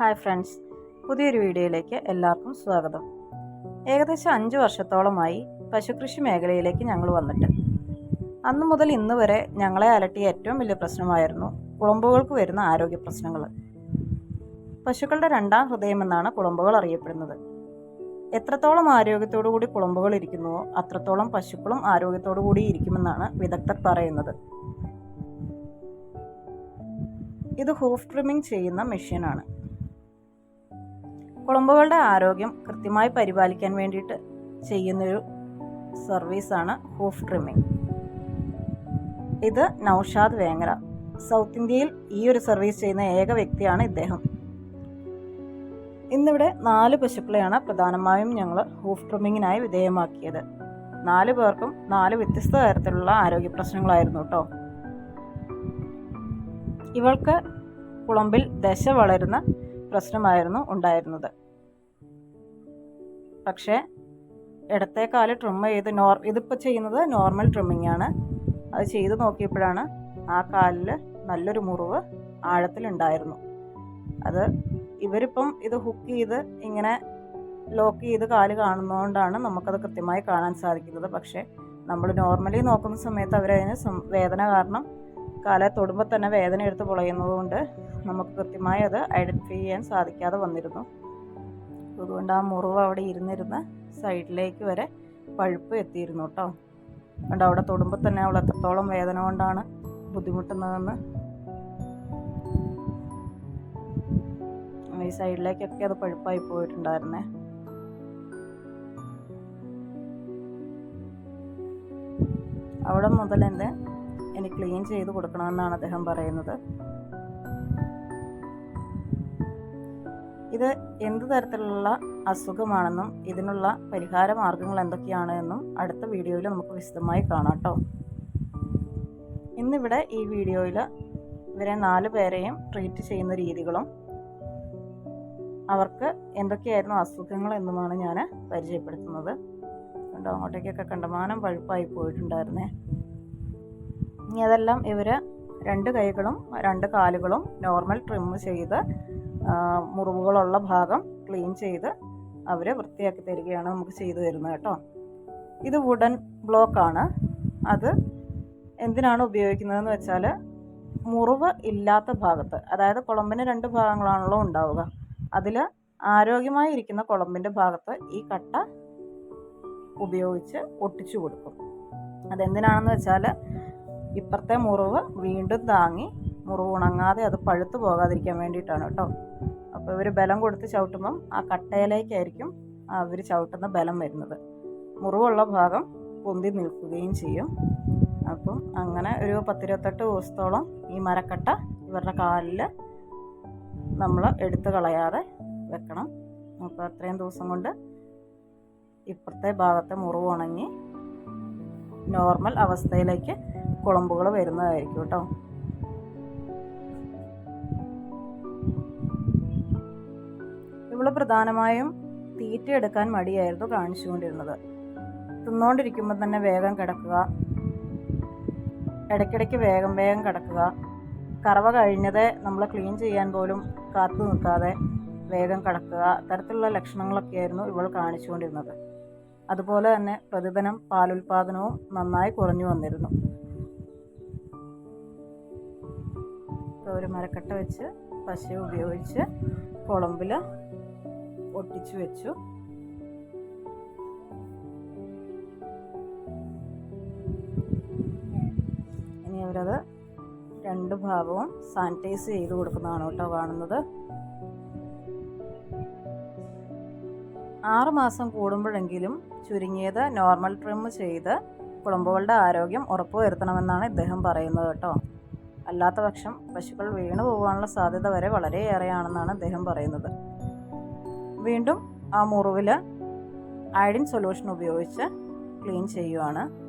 Hi friends പുതിയൊരു വീഡിയോയിലേക്ക് എല്ലാവർക്കും സ്വാഗതം. ഏകദേശം അഞ്ച് വർഷത്തോളമായി പശുകൃഷി മേഖലയിലേക്ക് ഞങ്ങൾ വന്നിട്ട്. അന്നു മുതൽ ഇന്ന് വരെ ഞങ്ങളെ അലട്ടിയ ഏറ്റവും വലിയ പ്രശ്നമായിരുന്നു കുളമ്പുകൾക്ക് വരുന്ന ആരോഗ്യ പ്രശ്നങ്ങൾ. പശുക്കളുടെ രണ്ടാം ഹൃദയമെന്നാണ് കുളമ്പുകൾ അറിയപ്പെടുന്നത്. എത്രത്തോളം ആരോഗ്യത്തോടു കൂടി കുളമ്പുകൾ ഇരിക്കുന്നുവോ അത്രത്തോളം പശുക്കളും ആരോഗ്യത്തോടു കൂടി ഇരിക്കുമെന്നാണ് വിദഗ്ധർ പറയുന്നത്. ഇത് ഹൂഫ് ട്രിമ്മിംഗ് ചെയ്യുന്ന മെഷീനാണ്. കുളമ്പുകളുടെ ആരോഗ്യം കൃത്യമായി പരിപാലിക്കാൻ വേണ്ടിയിട്ട് ചെയ്യുന്നൊരു സർവീസാണ് ഹൂഫ് ട്രിമ്മിങ്. ഇത് നൗഷാദ് വേങ്ങര. സൗത്ത് ഇന്ത്യയിൽ ഈ ഒരു സർവീസ് ചെയ്യുന്ന ഏക വ്യക്തിയാണ് ഇദ്ദേഹം. ഇന്നിവിടെ നാല് പശുക്കളെയാണ് പ്രധാനമായും ഞങ്ങൾ ഹൂഫ് ട്രിമ്മിങ്ങിനായി വിധേയമാക്കിയത്. നാല് പേർക്കും നാല് വ്യത്യസ്ത തരത്തിലുള്ള ആരോഗ്യ പ്രശ്നങ്ങളായിരുന്നു കേട്ടോ. ഇവൾക്ക് കുളമ്പിൽ ദശ വളരുന്ന പ്രശ്നമായിരുന്നു ഉണ്ടായിരുന്നത്. പക്ഷേ ഇടത്തെ കാൽ ട്രിം ചെയ്ത് നോർ ഇതിപ്പോൾ ചെയ്യുന്നത് നോർമൽ ട്രിമ്മിങ് ആണ്. അത് ചെയ്ത് നോക്കിയപ്പോഴാണ് ആ കാലിൽ നല്ലൊരു മുറിവ് ആഴത്തിലുണ്ടായിരുന്നു. അത് ഇവരിപ്പം ഇത് ഹുക്ക് ചെയ്ത് ഇങ്ങനെ ലോക്ക് ചെയ്ത് കാൽ കാണുന്നതുകൊണ്ടാണ് നമുക്കത് കൃത്യമായി കാണാൻ സാധിക്കുന്നത്. പക്ഷേ നമ്മൾ നോർമലി നോക്കുന്ന സമയത്ത് അവരതിന് വേദന കാരണം കാലെ തൊടുമ്പോൾ തന്നെ വേദന എടുത്ത് പൊളയുന്നതുകൊണ്ട് നമുക്ക് കൃത്യമായി അത് ഐഡന്റിഫൈ ചെയ്യാൻ സാധിക്കാതെ വന്നിരുന്നു. അതുകൊണ്ട് ആ മുറിവ് അവിടെ ഇരുന്നിരുന്ന് സൈഡിലേക്ക് വരെ പഴുപ്പ് എത്തിയിരുന്നു കേട്ടോ അതുകൊണ്ട് അവിടെ തൊടുമ്പോൾ തന്നെ അവൾ എത്രത്തോളം വേദന കൊണ്ടാണ് ബുദ്ധിമുട്ടുന്നതെന്ന്. ഈ സൈഡിലേക്കൊക്കെ അത് പഴുപ്പായി പോയിട്ടുണ്ടായിരുന്നേ. അവിടെ മുതൽ എനിക്ക് ക്ലീൻ ചെയ്ത് കൊടുക്കണമെന്നാണ് അദ്ദേഹം പറയുന്നത്. ഇത് എന്ത് തരത്തിലുള്ള അസുഖമാണെന്നും ഇതിനുള്ള പരിഹാര മാർഗങ്ങൾ എന്തൊക്കെയാണ് എന്നും അടുത്ത വീഡിയോയിൽ നമുക്ക് വിശദമായി കാണാം കേട്ടോ. ഇന്നിവിടെ ഈ വീഡിയോയിൽ ഇവരെ നാല് പേരെയും ട്രീറ്റ് ചെയ്യുന്ന രീതികളും അവർക്ക് എന്തൊക്കെയായിരുന്നു അസുഖങ്ങൾ എന്നുമാണ് ഞാൻ പരിചയപ്പെടുത്തുന്നത്. കണ്ടോ അങ്ങോട്ടേക്കൊക്കെ കണ്ടമാനം പഴുപ്പായി പോയിട്ടുണ്ടായിരുന്നേ. ഇനി അതെല്ലാം ഇവർ രണ്ട് കൈകളും രണ്ട് കാലുകളും നോർമൽ ട്രിം ചെയ്ത് മുറിവുകളുള്ള ഭാഗം ക്ലീൻ ചെയ്ത് അവർ വൃത്തിയാക്കി തരികയാണ് നമുക്ക് ചെയ്തു തരുന്നത് കേട്ടോ. ഇത് വുഡൻ ബ്ലോക്കാണ് അത് എന്തിനാണ് ഉപയോഗിക്കുന്നതെന്ന് വെച്ചാൽ മുറിവ് ഇല്ലാത്ത ഭാഗത്ത് അതായത് കുളമ്പിന് രണ്ട് ഭാഗങ്ങളാണല്ലോ ഉണ്ടാവുക അതിൽ ആരോഗ്യമായി ഇരിക്കുന്ന കുളമ്പിന്റെ ഭാഗത്ത് ഈ കട്ട ഉപയോഗിച്ച് ഒട്ടിച്ചു കൊടുക്കും. അതെന്തിനാണെന്ന് വെച്ചാൽ ഇപ്പുറത്തെ മുറിവ് വീണ്ടും താങ്ങി മുറിവ് ഉണങ്ങാതെ അത് പഴുത്തു പോകാതിരിക്കാൻ വേണ്ടിയിട്ടാണ് കേട്ടോ. അപ്പോൾ ഇവർ ബലം കൊടുത്ത് ചവിട്ടുമ്പം ആ കട്ടയിലേക്കായിരിക്കും അവർ ചവിട്ടുന്ന ബലം വരുന്നത്. മുറിവുള്ള ഭാഗം പൊന്തി നിൽക്കുകയും ചെയ്യും. അപ്പം അങ്ങനെ ഒരു പത്തിരുപത്തെട്ട് ദിവസത്തോളം ഈ മരക്കട്ട ഇവരുടെ കാലിൽ നമ്മൾ എടുത്തു കളയാതെ വെക്കണം. അപ്പോൾ അത്രയും ദിവസം കൊണ്ട് ഇപ്പുറത്തെ ഭാഗത്തെ മുറിവ് ഉണങ്ങി നോർമൽ അവസ്ഥയിലേക്ക് കുളമ്പുകൾ വരുന്നതായിരിക്കും കേട്ടോ. ഇവൾ പ്രധാനമായും തീറ്റ എടുക്കാൻ മടിയായിരുന്നു കാണിച്ചുകൊണ്ടിരുന്നത്. തിന്നുകൊണ്ടിരിക്കുമ്പോൾ തന്നെ വേഗം കിടക്കുക. ഇടയ്ക്കിടയ്ക്ക് വേഗം വേഗം കിടക്കുക. കറവ കഴിഞ്ഞതേ നമ്മൾ ക്ലീൻ ചെയ്യാൻ പോലും കാത്തു നിൽക്കാതെ വേഗം കിടക്കുക. തരത്തിലുള്ള ലക്ഷണങ്ങളൊക്കെയായിരുന്നു ഇവൾ കാണിച്ചുകൊണ്ടിരുന്നത്. അതുപോലെ തന്നെ പ്രതിദിനം പാലുൽപാദനവും നന്നായി കുറഞ്ഞു വന്നിരുന്നു. ഇപ്പോൾ ഒരു മരക്കട്ട വെച്ച് പശ ഉപയോഗിച്ച് കുളമ്പിൽ ഒട്ടിച്ചു വെച്ചു. ഇനി അവരത് രണ്ട് ഭാഗവും സാനിറ്റൈസ് ചെയ്ത് കൊടുക്കുന്നതാണ് കേട്ടോ കാണുന്നത്. ആറ് മാസം കൂടുമ്പോഴെങ്കിലും ചുരുങ്ങിയത് നോർമൽ ട്രിം ചെയ്ത് കുളമ്പുകളുടെ ആരോഗ്യം ഉറപ്പുവരുത്തണമെന്നാണ് ഇദ്ദേഹം പറയുന്നത് കേട്ടോ. അല്ലാത്ത പക്ഷം പശുക്കൾ വീണു പോകാനുള്ള സാധ്യത വരെ വളരെയേറെയാണെന്നാണ് അദ്ദേഹം പറയുന്നത്. വീണ്ടും ആ മുറിവിൽ അയഡിൻ സൊല്യൂഷൻ ഉപയോഗിച്ച് ക്ലീൻ ചെയ്യുവാണ്.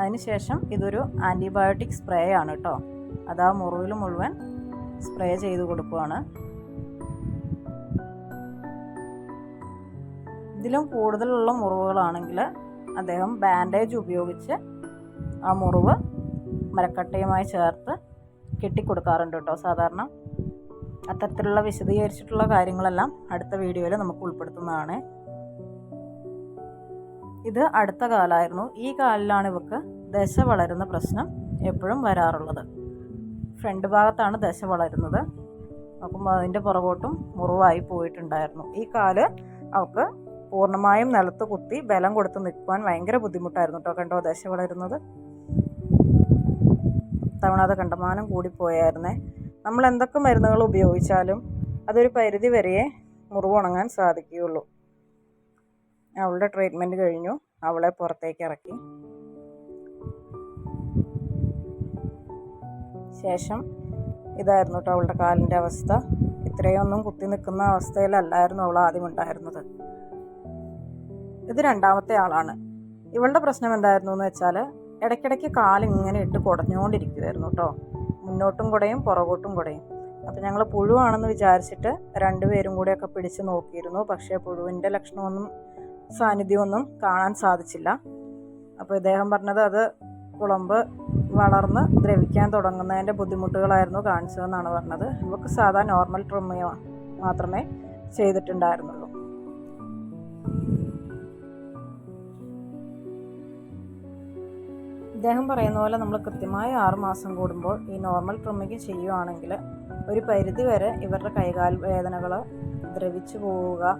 അതിനുശേഷം ഇതൊരു ആന്റിബയോട്ടിക് സ്പ്രേ ആണ് കേട്ടോ. അത് ആ മുറിവിൽ മുഴുവൻ സ്പ്രേ ചെയ്ത് കൊടുക്കുവാണ്. ഇതിലും കൂടുതലുള്ള മുറിവുകളാണെങ്കിൽ അദ്ദേഹം ബാൻഡേജ് ഉപയോഗിച്ച് ആ മുറിവ് മരക്കട്ടയുമായി ചേർത്ത് കെട്ടിക്കൊടുക്കാറുണ്ട് കേട്ടോ. സാധാരണ അത്തരത്തിലുള്ള വിശദീകരിച്ചിട്ടുള്ള കാര്യങ്ങളെല്ലാം അടുത്ത വീഡിയോയിൽ നമുക്ക് ഉൾപ്പെടുത്തുന്നതാണ്. ഇത് അടുത്ത കാലമായിരുന്നു ഈ കാലിലാണ് ഇവക്ക് ദശ വളരുന്ന പ്രശ്നം എപ്പോഴും വരാറുള്ളത്. ഫ്രണ്ട് ഭാഗത്താണ് ദശ വളരുന്നത്. അപ്പം അതിന്റെ പുറകോട്ടും മുറിവായി പോയിട്ടുണ്ടായിരുന്നു. ഈ കാൽ അവൾക്ക് പൂർണമായും നിലത്ത് കുത്തി ബലം കൊടുത്ത് നിൽക്കുവാൻ ഭയങ്കര ബുദ്ധിമുട്ടായിരുന്നു കേട്ടോ. കണ്ടോ ദശ വളരുന്നത്? തവണ അത് കണ്ടമാനം കൂടിപ്പോയായിരുന്നേ. നമ്മൾ എന്തൊക്കെ മരുന്നുകൾ ഉപയോഗിച്ചാലും അതൊരു പരിധി വരെയേ മുറിവുണങ്ങാൻ സാധിക്കുകയുള്ളൂ. അവളുടെ ട്രീറ്റ്മെന്റ് കഴിഞ്ഞു. അവളെ പുറത്തേക്ക് ഇറക്കി. ശേഷം ഇതായിരുന്നു കേട്ടോ അവളുടെ കാലിന്റെ അവസ്ഥ. ഇത്രയൊന്നും കുത്തി നിൽക്കുന്ന അവസ്ഥയിലല്ലായിരുന്നു അവൾ ആദ്യം ഉണ്ടായിരുന്നത്. ഇത് രണ്ടാമത്തെ ആളാണ്. ഇവളുടെ പ്രശ്നം എന്തായിരുന്നു എന്ന് വെച്ചാൽ ഇടയ്ക്കിടയ്ക്ക് കാലിങ്ങനെ ഇട്ട് കുടഞ്ഞുകൊണ്ടിരിക്കുമായിരുന്നു കേട്ടോ മുന്നോട്ടും കുടയും പുറകോട്ടും കുടയും. അപ്പം ഞങ്ങൾ പുഴുവാണെന്ന് വിചാരിച്ചിട്ട് രണ്ടുപേരും കൂടെയൊക്കെ പിടിച്ച് നോക്കിയിരുന്നു. പക്ഷേ പുഴുവിന്റെ ലക്ഷണമൊന്നും സാന്നിധ്യമൊന്നും കാണാൻ സാധിച്ചില്ല. അപ്പോൾ ഇദ്ദേഹം പറഞ്ഞത് അത് കുളമ്പ് വളർന്ന് ദ്രവിക്കാൻ തുടങ്ങുന്നതിന്റെ ബുദ്ധിമുട്ടുകളായിരുന്നു കാണിച്ചതെന്നാണ് പറഞ്ഞത്. ഇവക്ക് സാധാ നോർമൽ ട്രിമ്മ മാത്രമേ ചെയ്തിട്ടുണ്ടായിരുന്നുള്ളൂ. ഇദ്ദേഹം പറയുന്ന പോലെ നമ്മൾ കൃത്യമായി ആറ് മാസം കൂടുമ്പോൾ ഈ നോർമൽ ട്രിമ്മിങ് ചെയ്യുവാണെങ്കിൽ ഒരു പരിധി വരെ ഇവരുടെ കൈകാൽ വേദനകൾ ദ്രവിച്ചു പോവുക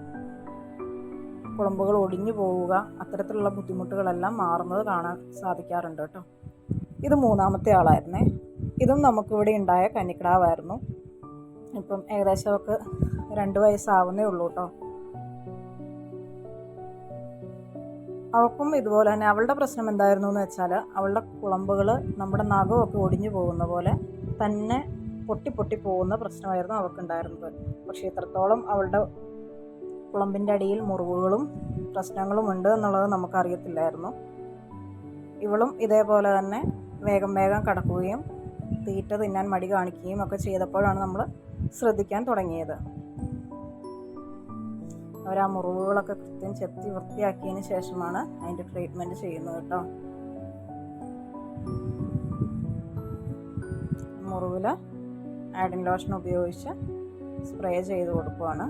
കുളമ്പുകൾ ഒടിഞ്ഞു പോവുക അത്തരത്തിലുള്ള ബുദ്ധിമുട്ടുകളെല്ലാം മാറുന്നത് കാണാൻ സാധിക്കാറുണ്ട് കേട്ടോ. ഇത് മൂന്നാമത്തെ ആളായിരുന്നേ. ഇതും നമുക്കിവിടെ ഉണ്ടായ കന്നിക്കിടാവായിരുന്നു ഇപ്പം ഏകദേശം അവൾക്ക് രണ്ട് വയസ്സാവുന്നേ ഉള്ളൂ കേട്ടോ. അവൾക്കും ഇതുപോലെ തന്നെ അവളുടെ പ്രശ്നം എന്തായിരുന്നു എന്ന് വെച്ചാൽ അവളുടെ കുളമ്പുകൾ നമ്മുടെ നഖമൊക്കെ ഒടിഞ്ഞു പോകുന്ന പോലെ തന്നെ പൊട്ടി പൊട്ടി പോകുന്ന പ്രശ്നമായിരുന്നു അവൾക്കുണ്ടായിരുന്നത്. പക്ഷേ ഇത്രത്തോളം അവളുടെ കുളമ്പിന്റെ അടിയിൽ മുറിവുകളും പ്രശ്നങ്ങളും ഉണ്ട് എന്നുള്ളത് നമുക്കറിയത്തില്ലായിരുന്നു. ഇവളും ഇതേപോലെ തന്നെ വേഗം വേഗം കടക്കുകയും തീറ്റ തിന്നാൻ മടി കാണിക്കുകയും ഒക്കെ ചെയ്തപ്പോഴാണ് നമ്മൾ ശ്രദ്ധിക്കാൻ തുടങ്ങിയത്. അവർ ആ മുറിവുകളൊക്കെ കൃത്യം ചെത്തി വൃത്തിയാക്കിയതിന് ശേഷമാണ് അതിന്റെ ട്രീറ്റ്മെന്റ് ചെയ്യുന്നത് കേട്ടോ. മുറിവിൽ ആഡിൻ ലോഷൻ ഉപയോഗിച്ച് സ്പ്രേ ചെയ്ത് കൊടുക്കുവാണ്.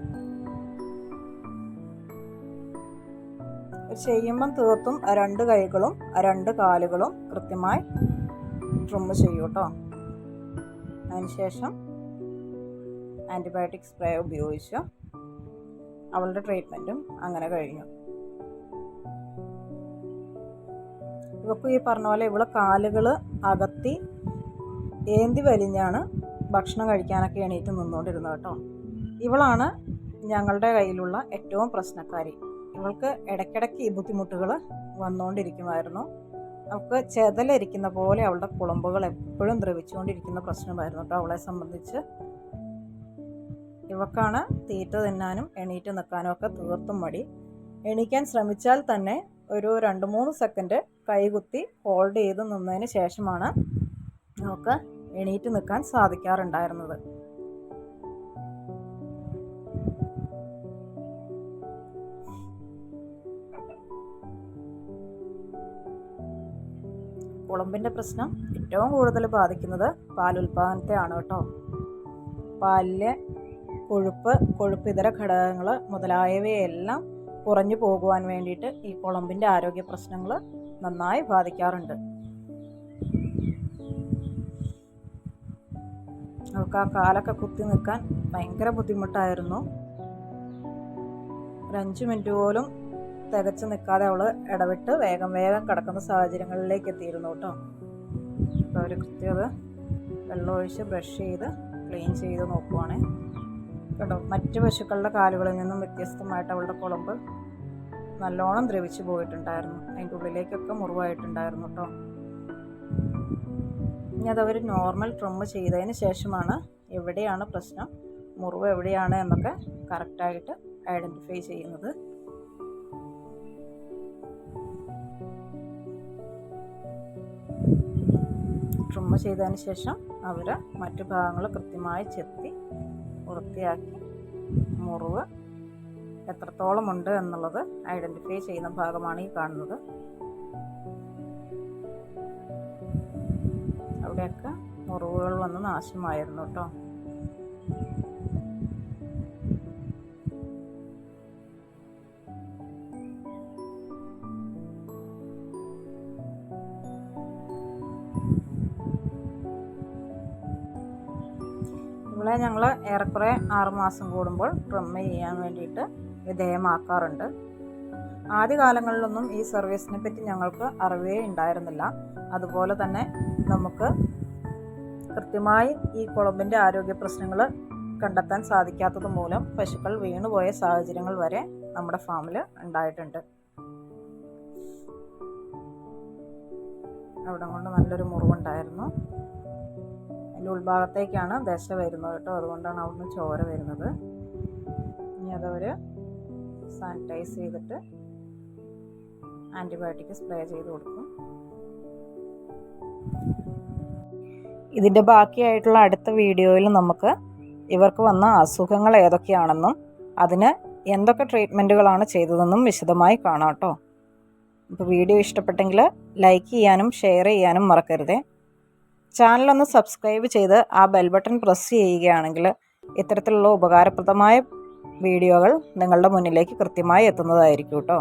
ചെയ്യുമ്പം തീർത്തും രണ്ട് കൈകളും രണ്ട് കാലുകളും കൃത്യമായി ട്രിമ്മ് ചെയ്യൂ കേട്ടോ. അതിനുശേഷം ആന്റിബയോട്ടിക് സ്പ്രേ ഉപയോഗിച്ച് അവളുടെ ട്രീറ്റ്മെന്റും അങ്ങനെ കഴിഞ്ഞു. ഇവക്കും ഈ പറഞ്ഞ പോലെ ഇവളെ കാലുകൾ അകത്തി ഏന്തി വലിഞ്ഞാണ് ഭക്ഷണം കഴിക്കാനൊക്കെ എണീറ്റ് നിന്നുകൊണ്ടിരുന്നത് കേട്ടോ. ഇവളാണ് ഞങ്ങളുടെ കയ്യിലുള്ള ഏറ്റവും പ്രശ്നക്കാരി. ഇവൾക്ക് ഇടയ്ക്കിടയ്ക്ക് ഈ ബുദ്ധിമുട്ടുകൾ വന്നുകൊണ്ടിരിക്കുമായിരുന്നു അവൾക്ക് ചെതലിരിക്കുന്ന പോലെ അവളുടെ കുളമ്പുകൾ എപ്പോഴും ദ്രവിച്ചുകൊണ്ടിരിക്കുന്ന പ്രശ്നമായിരുന്നു കേട്ടോ അവളെ സംബന്ധിച്ച്. ഇവക്കാണ് തീറ്റ തിന്നാനും എണീറ്റ് നിൽക്കാനും ഒക്കെ തീർത്തും മടി. എണീക്കാൻ ശ്രമിച്ചാൽ തന്നെ ഒരു രണ്ട് മൂന്ന് സെക്കൻഡ് കൈകുത്തി ഹോൾഡ് ചെയ്ത് നിന്നതിന് ശേഷമാണ് നമുക്ക് എണീറ്റ് നിൽക്കാൻ സാധിക്കാറുണ്ടായിരുന്നത്. കുളമ്പിന്റെ പ്രശ്നം ഏറ്റവും കൂടുതൽ ബാധിക്കുന്നത് പാലുൽപാദനത്തെയാണ് കേട്ടോ. പാലിലെ കൊഴുപ്പ് കൊഴുപ്പ് ഇതര ഘടകങ്ങൾ മുതലായവയെല്ലാം കുറഞ്ഞു പോകുവാൻ വേണ്ടിയിട്ട് ഈ കുളമ്പിന്റെ ആരോഗ്യ പ്രശ്നങ്ങൾ നന്നായി ബാധിക്കാറുണ്ട്. അവൾക്ക് ആ കാലൊക്കെ കുത്തി നിൽക്കാൻ ഭയങ്കര ബുദ്ധിമുട്ടായിരുന്നു. ഒരു അഞ്ച് മിനിറ്റ് പോലും തികച്ച് നിൽക്കാതെ അവൾ ഇടവിട്ട് വേഗം വേഗം കിടക്കുന്ന സാഹചര്യങ്ങളിലേക്ക് എത്തിയിരുന്നു കേട്ടോ. അപ്പോൾ അവർ കൃത്യത വെള്ളമൊഴിച്ച് ബ്രഷ് ചെയ്ത് ക്ലീൻ ചെയ്ത് നോക്കുവാണേ. കേട്ടോ മറ്റ് പശുക്കളുടെ കാലുകളിൽ നിന്നും വ്യത്യസ്തമായിട്ട് അവളുടെ കുളമ്പ് നല്ലോണം ദ്രവിച്ചു പോയിട്ടുണ്ടായിരുന്നു. അതിന്റെ ഉള്ളിലേക്കൊക്കെ മുറിവായിട്ടുണ്ടായിരുന്നു കേട്ടോ ഇനി അതവർ നോർമൽ ട്രിമ്മ് ചെയ്തതിന് ശേഷമാണ് എവിടെയാണ് പ്രശ്നം? മുറിവ് എവിടെയാണ് എന്നൊക്കെ കറക്റ്റായിട്ട് ഐഡന്റിഫൈ ചെയ്യുന്നത്. ട്രിമ്മ് ചെയ്തതിന് ശേഷം അവർ മറ്റു ഭാഗങ്ങൾ കൃത്യമായി ചെത്തി വൃത്തിയാക്കി മുറിവ് എത്രത്തോളം ഉണ്ട് എന്നുള്ളത് ഐഡന്റിഫൈ ചെയ്യുന്ന ഭാഗമാണ് ഈ കാണുന്നത്. അവിടെയൊക്കെ മുറിവുകൾ വന്ന് നാശമായിരുന്നു കേട്ടോ. അങ്ങനെ ഞങ്ങൾ ഏറെക്കുറെ ആറുമാസം കൂടുമ്പോൾ ട്രിം ചെയ്യാൻ വേണ്ടിയിട്ട് വിധേയമാക്കാറുണ്ട്. ആദ്യകാലങ്ങളിലൊന്നും ഈ സർവീസിനെ പറ്റി ഞങ്ങൾക്ക് അറിവേ ഉണ്ടായിരുന്നില്ല. അതുപോലെ തന്നെ നമുക്ക് കൃത്യമായി ഈ കുളമ്പിന്റെ ആരോഗ്യ പ്രശ്നങ്ങൾ കണ്ടെത്താൻ സാധിക്കാത്തത് മൂലം പശുക്കൾ വീണുപോയ സാഹചര്യങ്ങൾ വരെ നമ്മുടെ ഫാമിൽ ഉണ്ടായിട്ടുണ്ട്. അവിടെ കൊണ്ട് നല്ലൊരു മുറിവുണ്ടായിരുന്നു. അതിന്റെ ഉൾഭാഗത്തേക്കാണ് ദശ വരുന്നത് കേട്ടോ. അതുകൊണ്ടാണ് അവിടുന്ന് ചോര വരുന്നത്. ഇനി അതവർ സാനിറ്റൈസ് ചെയ്തിട്ട് ആന്റിബയോട്ടിക് സ്പ്രേ ചെയ്ത് കൊടുക്കും. ഇതിന്റെ ബാക്കിയായിട്ടുള്ള അടുത്ത വീഡിയോയിൽ നമുക്ക് ഇവർക്ക് വന്ന അസുഖങ്ങൾ ഏതൊക്കെയാണെന്നും അതിന് എന്തൊക്കെ ട്രീറ്റ്മെന്റുകളാണ് ചെയ്തതെന്നും വിശദമായി കാണാം കേട്ടോ. അപ്പോൾ വീഡിയോ ഇഷ്ടപ്പെട്ടെങ്കിൽ ലൈക്ക് ചെയ്യാനും ഷെയർ ചെയ്യാനും മറക്കരുതേ. ചാനലൊന്ന് സബ്സ്ക്രൈബ് ചെയ്ത് ആ ബെൽ ബട്ടൺ പ്രസ് ചെയ്യുകയാണെങ്കിൽ ഇത്തരത്തിലുള്ള ഉപകാരപ്രദമായ വീഡിയോകൾ നിങ്ങളുടെ മുന്നിലേക്ക് കൃത്യമായി എത്തുന്നതായിരിക്കും കേട്ടോ.